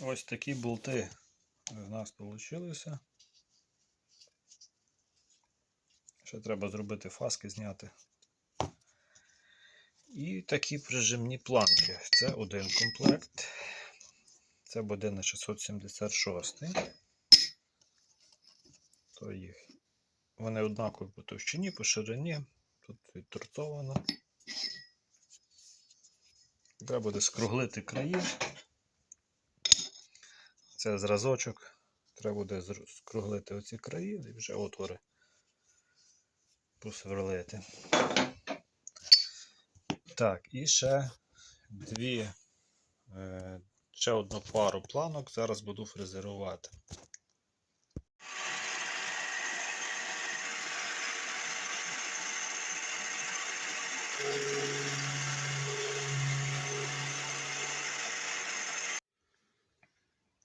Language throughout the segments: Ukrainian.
Ось такі болти в нас вийшли. Ще треба зробити фаски зняти. І такі прижимні планки. Це один комплект. Це буде на 676. То їх. Вони однакові по товщині, по ширині. Тут відторцовано. Треба буде скруглити краї. Це зразочок. Треба буде скруглити оці краї і вже отвори посверлити. Так, і ще дві, е, ще одну пару планок зараз буду фрезерувати.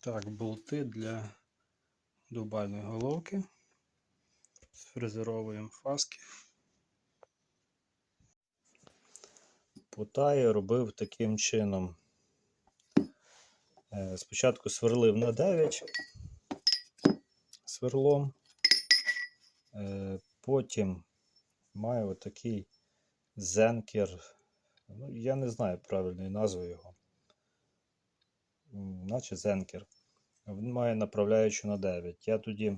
Так, болти для дубальної головки. Сфрезеровуємо фаски. Путаї робив таким чином. Е, Спочатку сверлив на 9 сверлом. Е, Потім маю отакий зенкер. Ну, я не знаю правильної назви його. Наче зенкер. Він має направляючу на 9. Я тоді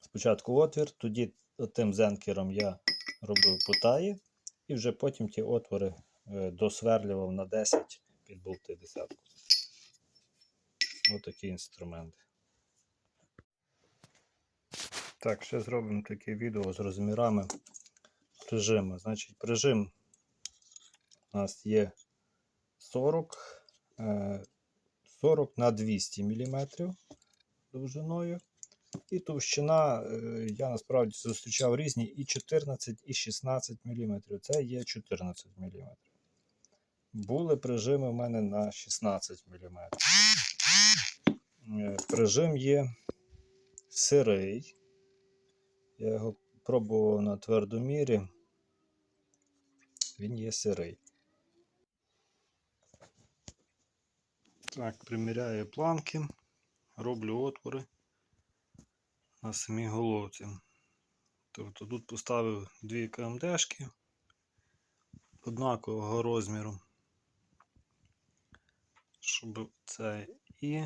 спочатку отвір, тоді тим зенкером я робив путаї. І вже потім ті отвори е, досверлював на 10 під болти десятку. Ось такі інструменти. Так, ще зробимо таке відео з розмірами прижиму. Значить, прижим у нас є 40, е, 40 на 200 мм довжиною. І товщина, е, я насправді зустрічав різні і 14, і 16 мм. Це є 14 мм. Були прижими в мене на 16 мм. Е, Прижим є сирий. Я його пробував на твердомірі. Він є сирий. Так, приміряю планки, роблю отвори на самій головці. Тобто тут поставив дві КМДшки однакового розміру, щоб це і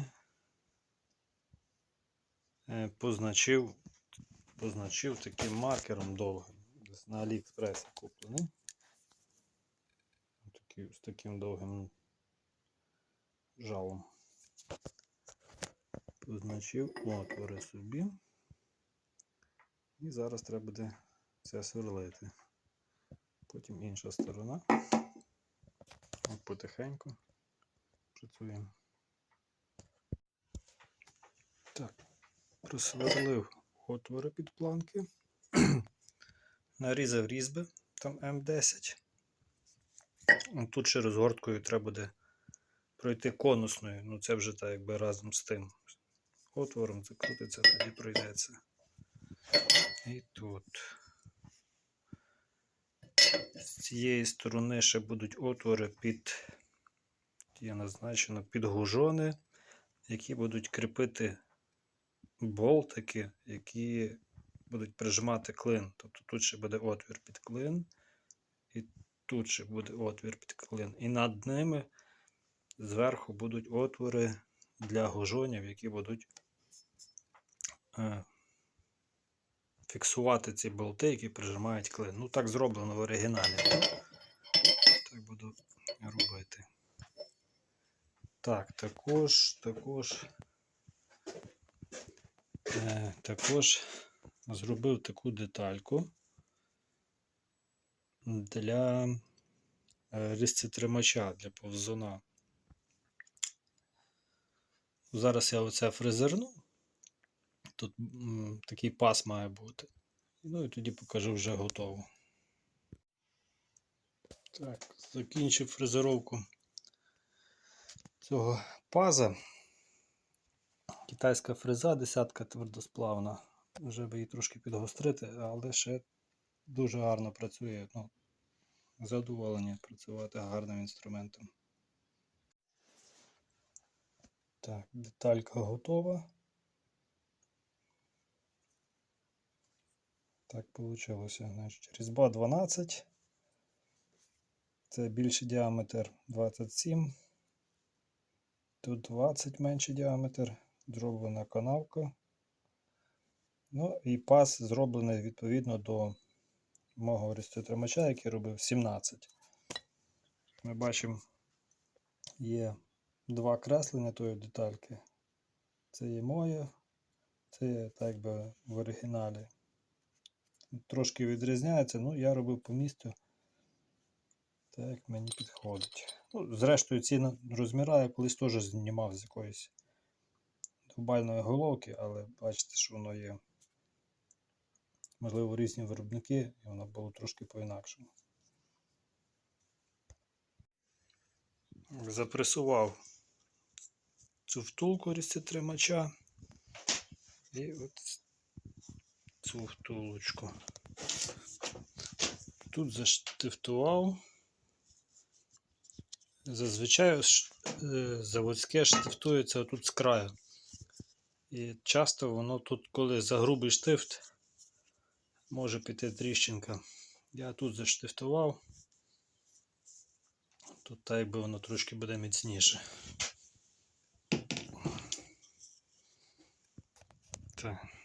е, позначив, позначив таким маркером довгим. На Аліекспресі куплений. З таким довгим жалом. Позначив отвори собі. І зараз треба буде це сверлити. Потім інша сторона. От потихеньку працюємо. Так, просверлив отвори під планки. Нарізав різьби, там М10. Тут ще розгорткою треба буде пройти конусною. Ну це вже так якби разом з тим. Отвором закрутиться, тоді пройдеться. І тут. З цієї сторони ще будуть отвори під, є назначено, під гужони, які будуть кріпити болтики, які будуть прижимати клин. Тобто тут ще буде отвір під клин, і тут ще буде отвір під клин. І над ними зверху будуть отвори для гужонів, які будуть е, фіксувати ці болти, які прижимають клин. Ну, так зроблено в оригіналі. Так буду робити. Так, також, також, е, також зробив таку детальку для е, різцетримача для повзуна. Зараз я оце фрезерну. Тут такий пас має бути. Ну і тоді покажу вже готово. Так, закінчив фрезеровку цього паза. Китайська фреза, десятка твердосплавна. Вже би її трошки підгострити, але ще дуже гарно працює. Ну, задоволення працювати гарним інструментом. Так, деталька готова. Так вийшло. Значить, різьба 12. Це більший діаметр 27. Тут 20 менший діаметр. Зроблена канавка. Ну і пас зроблений відповідно до мого рестотримача, який робив 17. Ми бачимо, є два креслення тої детальки. Це є моє, це є так би в оригіналі. Трошки відрізняється, ну я робив по місту. Так мені підходить. Ну, зрештою, ці розміра я колись теж знімав з якоїсь глобальної головки, але бачите, що воно є. Можливо, різні виробники, і воно було трошки по-інакшому. Запресував цю втулку різцетримача і от цю втулочку. Тут заштифтував. Зазвичай е, заводське штифтується тут з краю. І часто воно тут, коли за грубий штифт, може піти тріщинка. Я тут заштифтував. Тут так якби воно трошки буде міцніше. Так.